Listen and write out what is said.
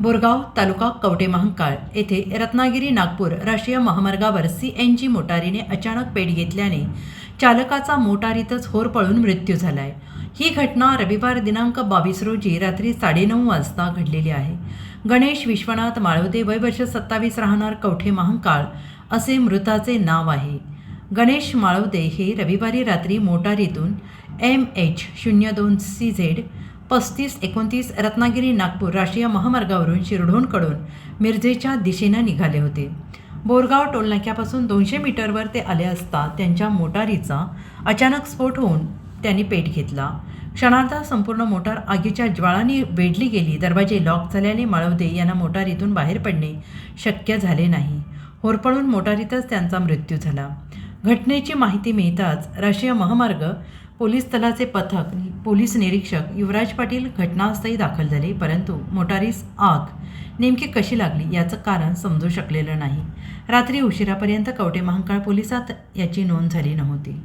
बोरगाव तालुका कवटे महांकाळ येथे रत्नागिरी नागपूर राष्ट्रीय महामार्गावर सी एन जी मोटारीने अचानक पेट घेतल्याने चालकाचा मोटारीतच होर पळून मृत्यू झालाय. ही घटना रविवार दिनांक बावीस रोजी रात्री साडेनऊ वाजता घडलेली आहे. गणेश विश्वनाथ माळवदे वय वर्ष सत्तावीस राहणार कवठे महांकाळ असे मृताचे नाव आहे. गणेश माळवदे हे रविवारी रात्री मोटारीतून एम एच शून्य दोन सी झेड पस्तीस एकोणतीस रत्नागिरी नागपूर राष्ट्रीय महामार्गावरून शिरढोणकडून मिरजेच्या दिशेनं निघाले होते. बोरगाव टोलनाक्यापासून दोनशे मीटरवर ते आले असता त्यांच्या मोटारीचा अचानक स्फोट होऊन त्यांनी पेट घेतला. क्षणार्धात संपूर्ण मोटार आगीच्या ज्वाळाने वेढली गेली. दरवाजे लॉक झाल्याने माळवदे यांना मोटारीतून बाहेर पडणे शक्य झाले नाही. होरपळून मोटारीतच त्यांचा मृत्यू झाला. घटनेची माहिती मिळताच राष्ट्रीय महामार्ग पोलीस दलाचे पथक पोलीस निरीक्षक युवराज पाटील घटनास्थळी दाखल झाले परंतु मोटारीस आग. नेमकी कशी लागली याचं कारण समजू शकलेलं नाही. रात्री उशिरापर्यंत कवटे महांकाळ पोलिसात याची नोंद झाली नव्हती.